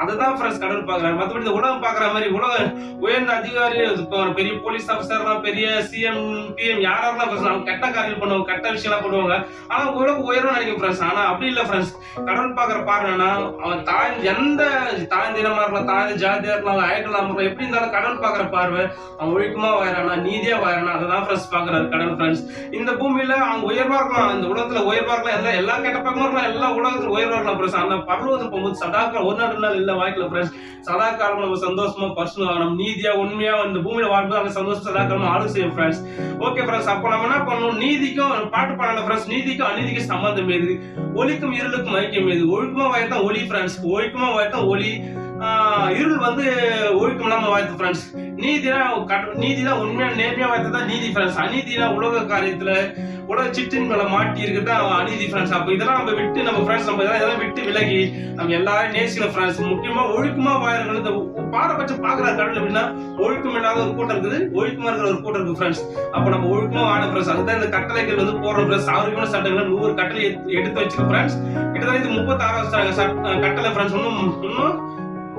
அதுதான் ஃப்ரெண்ட்ஸ் கடவுள் பாக்குறாரு மத்தபடி இந்த உலகம் பாக்குற மாதிரி உலக உயர்ந்த அதிகாரி இப்போ பெரிய போலீஸ் ஆஃபீஸர்லாம் பெரிய சிஎம் பிஎம் யாரெல்லாம் ஃப்ரெண்ட்ஸ் அவங்க கெட்ட காரியம் பண்ணுவாங்க கெட்ட விஷயம்லாம் பண்ணுவாங்க. ஆனா உலகம் உயரம் நினைக்கும் ஃப்ரெண்ட்ஸ் ஆனா அப்படி இல்ல ஃப்ரெண்ட்ஸ் கடவுள் பாக்குற பாருங்கன்னா அவன் தாய் எந்த தாய்ந்தினமா இருக்கலாம் தாய் ஜாதியா இருக்கலாம் ஆயிட்டலாம் இருக்கலாம் எப்படி இருந்தாலும் கடவுள் பாக்குற பார்வை அவன் ஒழுக்கமா வாயிறானா நீதியா வாயிறானா அதுதான் ஃப்ரெண்ட்ஸ் பாக்குறாரு கடவுள் ஃப்ரெண்ட்ஸ் இந்த பூமியில அவங்க உயர்வா இருக்கலாம் இந்த உலகத்துல உயர்வா இருக்கலாம் எல்லா எல்லா கெட்ட பக்கமும் இருக்கலாம் எல்லா உலகத்துல உயர்வா இருக்கலாம் ஃப்ரெண்ட்ஸ் ஆனா பரலோகத்துக்கு போகும்போது சதாக்காலம் ஒரு நாள் இல்ல வாய்க்கல ஃப்ரெண்ட்ஸ் சதா காலம் நம்ம சந்தோஷமா பர்சனல் நம்ம நீதியா உண்மையா இந்த பூமியில வாழ்ந்து அந்த சந்தோஷம் சதா காலம் ஆளு செய்யும் ஃப்ரெண்ட்ஸ் ஓகே ஃப்ரெண்ட்ஸ் அப்போ நம்ம என்ன பண்ணணும்? நீதிக்கும் பாட்டு பாடல ஃப்ரெண்ட்ஸ் நீதிக்கும் அநீதிக்கும் சம்பந்தம் எது ஒலிக்கும் இருளுக்கும் ஐக்கியம் எது ஒழுக்கமா வாய்த்தான் ஒளி ஃப்ரெண்ட்ஸ் ஒழுக்கமா வாய்த்தான் ஒளி ஆஹ் இருள் வந்து ஒழுக்கம் இல்லாம வாய்த்து ஃப்ரெண்ட்ஸ் நீதிதான் கட- நீதிதான் உண்மையான நேர்மையா வைத்ததா தான் நீதி ஃப்ரெண்ட்ஸ் அநீதினா உலக காரியத்துல உலக சிட்டின் மேல மாட்டி இருக்கிறதா அநீதி ஃப்ரெண்ட்ஸ் அப்ப இதெல்லாம் நம்ம விட்டு நம்ம ஃப்ரெண்ட்ஸ் நம்ம இதெல்லாம் இதெல்லாம் விட்டு விலகி நம்ம எல்லாரும் நேசிக்கணும் ஃப்ரெண்ட்ஸ் முக்கியமா ஒழுக்கமா வாயிருக்கிற இந்த பாரபட்சம் பாக்குற கடல் அப்படின்னா ஒழுக்கம் இல்லாத ஒரு கூட்டம் இருக்குது. ஒழுக்கமா இருக்கிற ஒரு கூட்டம் இருக்கு ஃப்ரெண்ட்ஸ் அப்ப நம்ம ஒழுக்கமா வாழ ஃப்ரெண்ட்ஸ் அதுதான் இந்த கட்டளைகள் வந்து போடுற ஃப்ரெண்ட்ஸ் ஆரோக்கியமான சட்டங்கள் நூறு கட்டளை எடுத்து- எடுத்து வச்சிருக்கு ஃப்ரெண்ட்ஸ் கிட்டத்தட்ட இது முப்பத்தாறாவது கட்டளை ஃப்ரெண்ட்ஸ் இன்னும் இன்னும்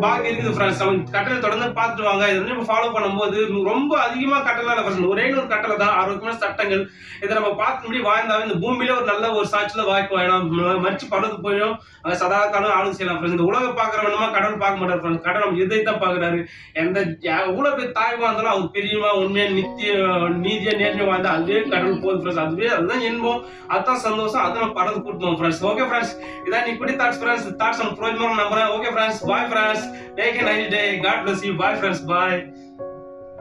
பாக்கி இருக்குது ஃப்ரெண்ட்ஸ் அவங்க கட்டளை தொடர்ந்து பார்த்துட்டு வாங்க. இதை வந்து நம்ம ஃபாலோ பண்ணும்போது ரொம்ப அதிகமா கட்டளை இல்லை ஃப்ரெண்ட்ஸ் ஒரே ஒரு கட்டளை தான். ஆரோக்கியமான சட்டங்கள். இதை நம்ம பார்த்து முடி வாழ்ந்தாவே இந்த பூமியில ஒரு நல்ல ஒரு சாட்சியில் வாய்ப்பு வேணும். மறிச்சு படத்து போயும் சதா காலம் ஆளுங்க செய்யலாம் ஃப்ரெண்ட்ஸ் இந்த உலக பாக்குறவனுமா கடவுள் பார்க்க மாட்டார் ஃப்ரெண்ட்ஸ் கடவுள் நம்ம எதை தான் பார்க்குறாரு. எந்த எவ்வளோ பேர் தாய்மா இருந்தாலும் அவர் பெரியமா உண்மையாக நித்திய நீதியாக நேர்மையாக வாழ்ந்தா அதுவே கடவுள் போகுது ஃப்ரெண்ட்ஸ் அதுவே அதுதான் இன்பம். அதுதான் சந்தோஷம். அதான் நம்ம படத்து கூட்டணும் ஃப்ரெண்ட்ஸ் ஓகே ஃப்ரெண்ட்ஸ் இதான் இப்படி தாட்ஸ் ஃப்ரெண்ட்ஸ் தாட்ஸ் நம்ம ப்ரோஜனம் நம்புறேன். Okay friends bye friends Take a nice day. God bless you. Bye, friends. Bye.